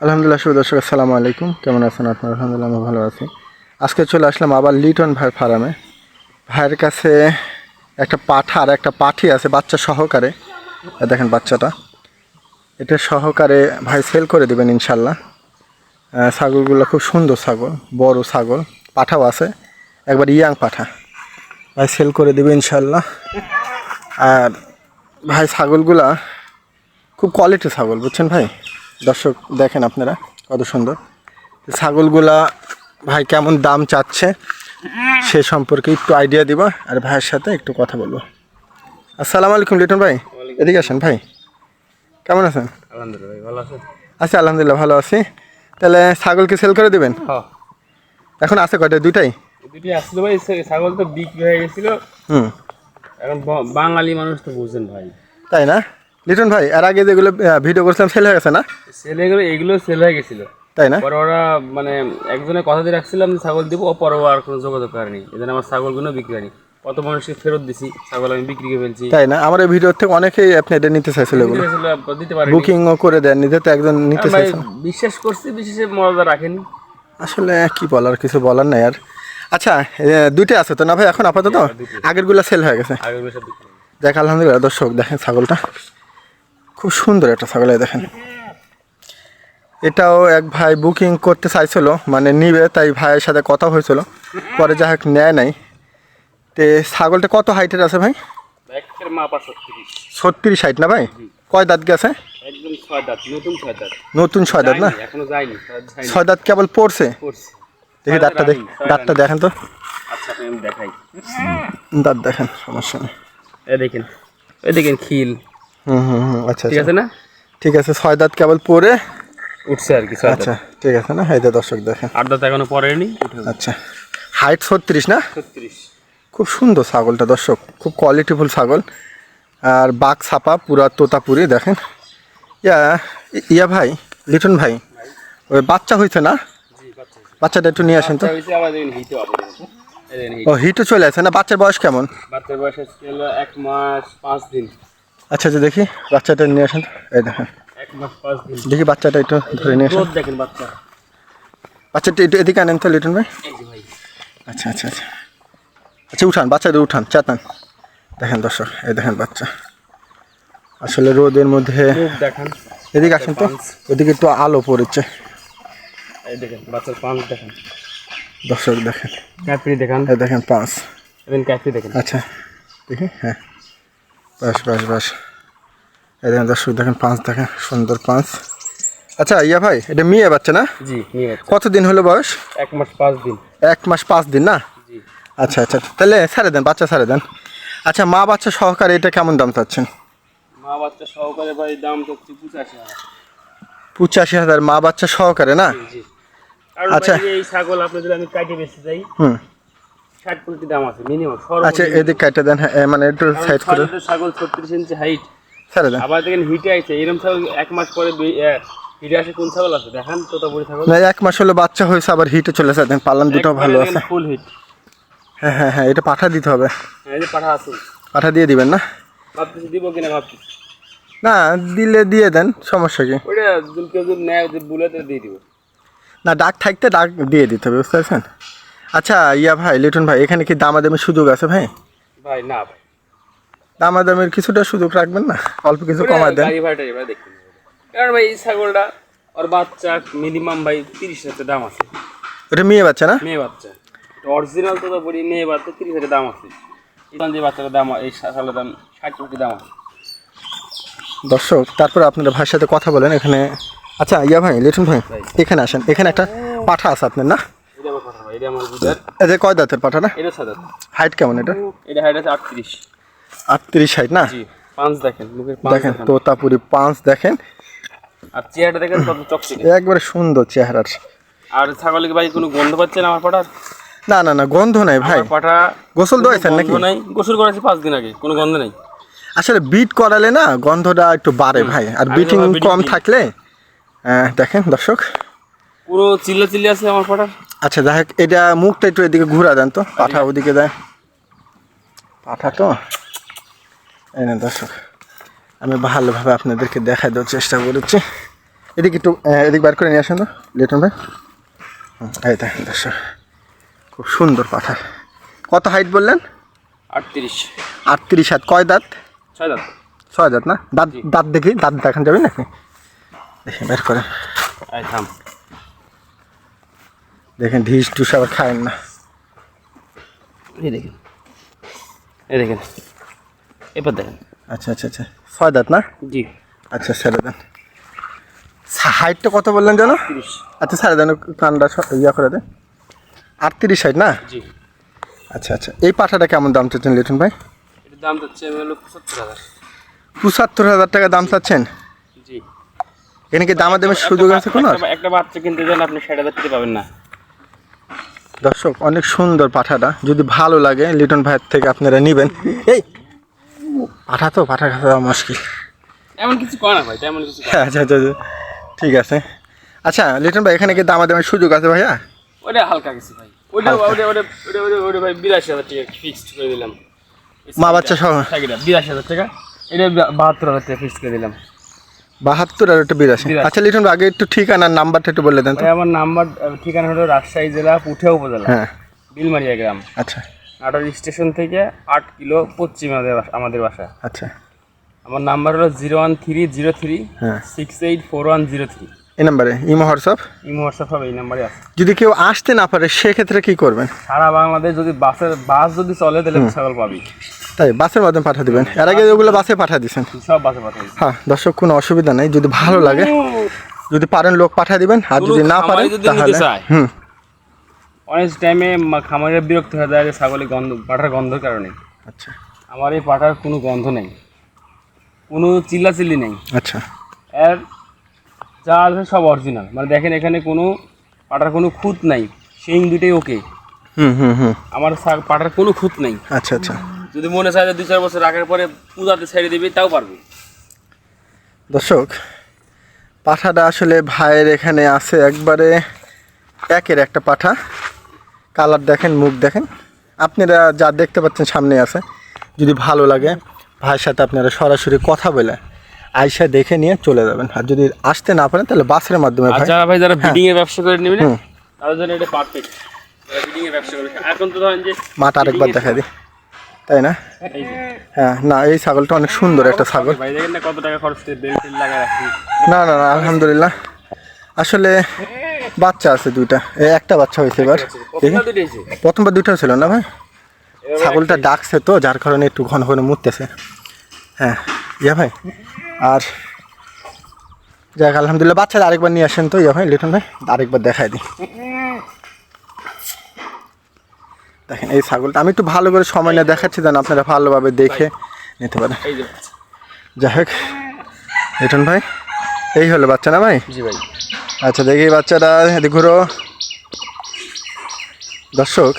আলহামদুলিল্লাহ, শুভ দর্শক, আসসালামু আলাইকুম। কেমন আছেন আপনার? আলহামদুলিল্লাহ, আমি ভালো আছি। আজকে চলে আসলাম আবার লিটন ভাই ফার্মে। ভাইয়ের কাছে একটা পাঠা আর একটা পাঠি আছে বাচ্চা সহকারে। দেখেন বাচ্চাটা। এটা সহকারে ভাই সেল করে দেবেন ইনশাল্লাহ। ছাগলগুলো খুব সুন্দর ছাগল, বড় ছাগল, পাঠাও আছে। একবার ইয়াং পাঠা। ভাই সেল করে দেবে ইনশাল্লাহ। আর ভাই ছাগলগুলা খুব কোয়ালিটি ছাগল, বুঝছেন ভাই? দর্শক দেখেন আপনারা কত সুন্দর। ছাগলগুলা ভাই কেমন দাম চাচ্ছে। সে সম্পর্কে একটু আইডিয়া দিব আর ভাইয়ের সাথে একটু কথা বলব। আসসালামু আলাইকুম লিটন ভাই। এদিকে আসেন ভাই। কেমন আছেন? আলহামদুলিল্লাহ ভালো আছেন? আচ্ছা আলহামদুলিল্লাহ ভালো আছি। তাহলে ছাগলকে সেল করে দেবেন? হ্যাঁ এখন আছে কয়টা? দুইটাই? আসলে ভাই ছাগল তো বিক্রি হয়ে গেছিল। হুম। এখন বাঙালি মানুষ তো বুঝছেন ভাই। তাই না? লিটন ভাই এর আগে যেগুলো ভিডিও করছিলাম সেল হয়ে গেছে না? ছেলেগুলো এগুলো সেল হয়ে গেছিল। তাই না? পরে ওরা মানে একজনের কথা দিয়ে রাখছিলাম ছাগল দিব ও পরে আর কোনো যোগাযোগ করেনি। জন্য আমার ছাগলগুলো বিক্রি হয়নি। কত মানুষকে ফেরত দিছি ছাগল আমি বিক্রি করে ফেলছি। তাই না? আমার এই ভিডিও থেকে অনেকেই আপনি এটা নিতে চাইছিল এগুলো। দিতে চাইছিল, দিতে করে দেন নিজে তো একজন নিতে আর চাইছেন বিশ্বাস করছি বিশেষে মর্যাদা রাখেনি। আসলে কি বলার কিছু বলার নাই আর। আচ্ছা দুইটা আছে তো না ভাই এখন আপাতত? আগেরগুলো সেল হয়ে গেছে। দেখ আলহামদুলিল্লাহ দর্শক দেখেন ছাগলটা। খুব সুন্দর একটা ছাগল দেখেন। এটাও এক ভাই বুকিং করতে চাইছিল মানে নিবে তাই ভাইয়ের সাথে কথা হয়েছিল। পরে যা হোক নেয় নাই। তে ছাগলটা কত হাইটের আছে ভাই? ছত্রিশ। হাইট না ভাই? কয় দাঁত গেছে? নতুন ছয় দাঁত। না? ছয় দাঁত কেবল পড়ছে? দেখি দাঁতটা দেখ দাঁতটা দেখেন তো। আচ্ছা দাঁত দেখেন সমস্যা নেই। দেখেন এই দেখেন খিল। হুম হুম হুম আচ্ছা ঠিক আচ্ছা। আছে না? ঠিক আছে ছয় দাঁত কেবল পরে উঠছে আর কি আচ্ছা ঠিক আছে না? যে দর্শক দেখেন। দাঁত এখনও পড়েনি আচ্ছা হাইট ছত্রিশ না? ছত্রিশ। খুব সুন্দর ছাগলটা দর্শক খুব কোয়ালিটিফুল ছাগল। আর বাঘ ছাপা পুরা তোতাপুরি দেখেন। ইয়া ইয়া ভাই লিটন ভাই ওই বাচ্চা হয়েছে না? বাচ্চাটা একটু নিয়ে আসেন তো। ও হিটও চলে আসে না? বাচ্চার বয়স কেমন? বাচ্চার বয়স এক মাস পাঁচ দিন। আচ্ছা আচ্ছা দেখি। বাচ্চাটা নিয়ে আসেন। এই দেখেন। দেখি বাচ্চাটা একটু ধরে নিয়ে আসেন রোদ দেখেন বাচ্চা। বাচ্চাটা একটু এদিকে আনেন তো লিটন ভাই। আচ্ছা আচ্ছা আচ্ছা। আচ্ছা উঠান বাচ্চাদের উঠান চাতান দেখেন দর্শক এই দেখেন বাচ্চা। আসলে রোদের মধ্যে দেখান। এদিকে আসেন তো ওদিকে একটু আলো পড়েছে। এই দেখেন বাচ্চার পাঁচ দেখেন। দর্শক দেখেন। ক্যাপড়ি দেখান। দেখেন পাঁচ। ক্যাপড়ি দেখেন। আচ্ছা দেখি হ্যাঁ। বাস বাস বাস। দেখেন দর্শক দেখেন পাঁচ দেখেন সুন্দর পাঁচ। আচ্ছা ইয়া ভাই এটা মেয়ে বাচ্চা না? জি কতদিন হলো বয়স? এক মাস পাঁচ দিন। এক মাস পাঁচ দিন না? আচ্ছা আচ্ছা তাহলে ছাড়ে দেন বাচ্চা ছাড়ে দেন। আচ্ছা মা বাচ্চা সহকারে এটা কেমন দাম চাচ্ছেন? মা বাচ্চা সহকারে ভাই দাম তো পঁচাশি হাজার। পঁচাশি হাজার মা বাচ্চা সহকারে না? আচ্ছা। এই ছাগল আপনি যদি আমি কাটে বেচতে যাই হুম। ষাট দাম আছে মিনিমাম আচ্ছা এদিক কাটে দেন হ্যাঁ মানে একটু সাইড করে। ছাগল ছত্রিশ ইঞ্চি হাইট ছেড়ে দেন আবার দেখেন হিটে আইছে এরকম ছাগল এক মাস পরে দুই হিটে আসে কোন ছাগল আছে? দেখান তোতাপুরি ছাগল। না এক মাস হলো বাচ্চা হয়েছে আবার হিটে চলে যায়। দেন পালন দুটো ভালো আছে। ফুল হিট হ্যাঁ হ্যাঁ হ্যাঁ এটা পাঠা দিতে হবে। এই যে পাঠা আছে। পাঠা দিয়ে দিবেন না? ভাবতেছি দিব কিনা ভাবতেছি। না দিলে দিয়ে দেন সমস্যা কি? ওইটা যদি কেউ যদি নেয় যে বুলেতে দিয়ে দিব। না ডাক থাকতে ডাক দিয়ে দিতে হবে বুঝতে পারছেন? আচ্ছা ইয়া ভাই লিটন ভাই এখানে কি দামাদামির সুযোগ আছে ভাই? ভাই না ভাই। দামাদামির কিছুটা সুযোগ রাখবেন না? অল্প কিছু কমায় দেন। গাড়ি ভাড়াটা এবার দেখতে কারণ ভাই এই ছাগলটা ওর বাচ্চা মিনিমাম ভাই তিরিশ হাজার দাম আছে। ওটা মেয়ে বাচ্চা না? মেয়ে বাচ্চা। অরিজিনাল তো বলি মেয়ে বাচ্চা তিরিশ হাজার দাম আছে। এখান যে বাচ্চাটার দাম এই সালের দাম ষাট কোটি দাম আছে। দর্শক তারপর আপনারা ভাইয়ের সাথে কথা বলেন এখানে। আচ্ছা ইয়া ভাই লিটন ভাই এখানে আসেন। এখানে একটা পাঠা আছে আপনার না? এটা এটা এটা কয় দাঁতের পাঠা না? এটা হাইট কেমন এটা? এটা হাইট আছে আটত্রিশ। আটত্রিশ হাইট না? পাঁচ দেখেন তোতাপুরি পাঁচ দেখেন। আর চেয়ারটা দেখেন কত চকচকে। একবারে সুন্দর চেহারার। আর ছাগলকে ভাই কোনো গন্ধ পাচ্ছেন আমার পাঠার না না না গন্ধ নাই ভাই। পাঠা গোসল দোয়াইছেন নাকি? নাই। গোসল করেছি পাঁচ দিন আগে কোনো গন্ধ নাই। আসলে বিট করালে না গন্ধটা একটু বাড়ে ভাই। আর বিটিং কম থাকলে আহ, দেখেন দর্শক। পুরো চিল্লা চিল্লি আছে আমার পাটার আচ্ছা যাই হোক এটা মুখটা একটু এদিকে ঘুরা দেন তো। পাঠা ওদিকে দেয়। পাঠা তো। এই না দর্শক আমি ভালোভাবে আপনাদেরকে দেখাই দেওয়ার চেষ্টা করেছি। এদিকে একটু এদিক বার করে নিয়ে আসেন তো লিটন ভাই। এই দেখেন দর্শক খুব সুন্দর পাঠা কত হাইট বললেন? আটত্রিশ। আটত্রিশ হাত কয় দাঁত? ছয় দাঁত। ছয় দাঁত না? দাঁত দাঁত দেখি দাঁত দেখান যাবে নাকি? দেখে বের করেন। দেখেন ঢিস টুস আবার খায়েন না। এই দেখেন। এই দেখেন। এবার দেখেন। আচ্ছা আচ্ছা আচ্ছা। ছয় দাঁত না? জি। আচ্ছা ছেড়ে দেন। হাইটটা কত বললেন যেন? আচ্ছা ছেড়ে দেন কানটা ইয়া করে দেন। আটত্রিশ হাইট না? জি। আচ্ছা আচ্ছা। এই পাঠাটা কেমন দাম চাচ্ছেন লিটন ভাই? দাম হলো পঁচাত্তর হাজার। টাকা দাম চাচ্ছেন? জি। এখানে কি দামা দামের সুযোগ আছে কোনো? একটা- বাচ্চা কিনতে যান আপনি ষাট হাজার টাকা পাবেন না। দর্শক অনেক সুন্দর পাঠাটা। যদি ভালো লাগে লিটন ভাইয়ের থেকে আপনারা নেবেন। এই পাঠা তো পাঠা খাওয়া মুশকিল। এমন কিছু করে না ভাই তেমন কিছু আচ্ছা আচ্ছা আচ্ছা। ঠিক আছে। আচ্ছা লিটন ভাই এখানে কি দামা দামের সুযোগ আছে ভাইয়া? ওটা হালকা কিছু ভাই। ওটা ওটা ওটা ওটা ওটা ভাই বিরাশি হাজার টাকা ফিক্সড করে দিলাম। মা বাচ্চা সহ। বিরাশি হাজার টাকা। এটা বাহাত্তর হাজার টাকা ফিক্সড করে দিলাম। বাহাত্তর আর একটা বিরাশি। আচ্ছা লিটন ভাই আগে একটু ঠিকানার নাম্বারটা একটু বলে দেন আমার নাম্বার ঠিকানা হলো রাজশাহী জেলা পুঠিয়া উপজেলা। হ্যাঁ। বিলমারিয়া গ্রাম। আচ্ছা। নাটোর স্টেশন থেকে আট কিলো পশ্চিম আমাদের বাসা- আচ্ছা। আমার নাম্বার হলো zero one three zero three হ্যাঁ। Six eight four one zero three. এই নাম্বারে? Imo WhatsApp? ইমো হোয়াটসঅ্যাপ হবে এই নাম্বারে আছে। যদি কেউ আসতে না পারে সেক্ষেত্রে কি করবেন? সারা বাংলাদেশ যদি বাসের বাস যদি চলে তাহলে ছাগল পাবি। তাই বাসের মাধ্যমে পাঠিয়ে দিবেন। এর আগে ওগুলো বাসে পাঠিয়ে দিয়েছেন। সব বাসে পাঠাবি হ্যাঁ দর্শক কোনো অসুবিধা নেই। যদি ভালো লাগে যদি পারেন লোক পাঠিয়ে দিবেন। আর যদি না পারেন তাহলে হুম। অনেক টাইমে খামারের বিরক্ত হয়ে যায় যে ছাগলের গন্ধ পাঠার গন্ধের কারণে। আচ্ছা। আমার এই পাঠার কোনো গন্ধ নেই। কোনো চিল্লাচিল্লি নেই। আচ্ছা। এর যা আছে সব অরিজিনাল মানে দেখেন এখানে কোনো পাটার কোনো খুঁত নাই। শিং দুটোই ওকে হুম হুম হুম। আমার পাটার কোনো খুঁত নাই। আচ্ছা আচ্ছা। যদি মনে চায় যে দুই চার বছর রাখার পরে পূজাতে ছেড়ে দিবি তাও পারবে। দর্শক পাঠাটা আসলে ভাইয়ের এখানে আছে একবারে একের একটা পাঠা। কালার দেখেন মুখ দেখেন। আপনারা যা দেখতে পাচ্ছেন সামনে আছে। যদি ভালো লাগে ভাইয়ের সাথে আপনারা সরাসরি কথা বলে আইসা দেখে নিয়ে চলে যাবেন। আর যদি আসতে না পারেন তাহলে বাসের মাধ্যমে ভাই। যারা ভাই যারা বিডিং এর ব্যবসা করে নেবে না হুম। তাদের জন্য এটা পারফেক্ট যারা বিডিং এর ব্যবসা করে এখন তো ধরেন যে মাঠ আরেকবার দেখা দিই। তাই না? হ্যাঁ না এই ছাগলটা অনেক সুন্দর একটা ছাগল। ভাই দেখেন না কত টাকা খরচ করে বেল টেল লাগায় রাখি। না না না আলহামদুলিল্লাহ। আসলে বাচ্চা আছে দুইটা। একটা বাচ্চা হয়েছে এবার। প্রথমবার দুইটা ছিল না ভাই? ছাগলটা ডাকছে তো যার কারণে একটু ঘন ঘন মুততেছে। হ্যাঁ ইয়া ভাই? আর যাক আলহামদুলিল্লাহ বাচ্চারা আরেকবার নিয়ে আসেন তো ইয়া ভাই লিটন ভাই আরেকবার দেখাই দিই। দেখেন এই ছাগলটা আমি একটু ভালো করে সময় নিয়ে দেখাচ্ছি যেন আপনারা ভালোভাবে দেখে নিতে পারেন। যাই হোক লিটন ভাই এই হলো বাচ্চা না ভাই? জি ভাই। আচ্ছা দেখি বাচ্চাটা ঘুরো। দর্শক,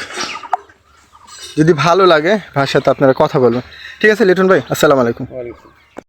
যদি ভালো লাগে ভাষাতে আপনারা কথা বলবেন। ঠিক আছে, লিটন ভাই, আসসালামু আলাইকুম।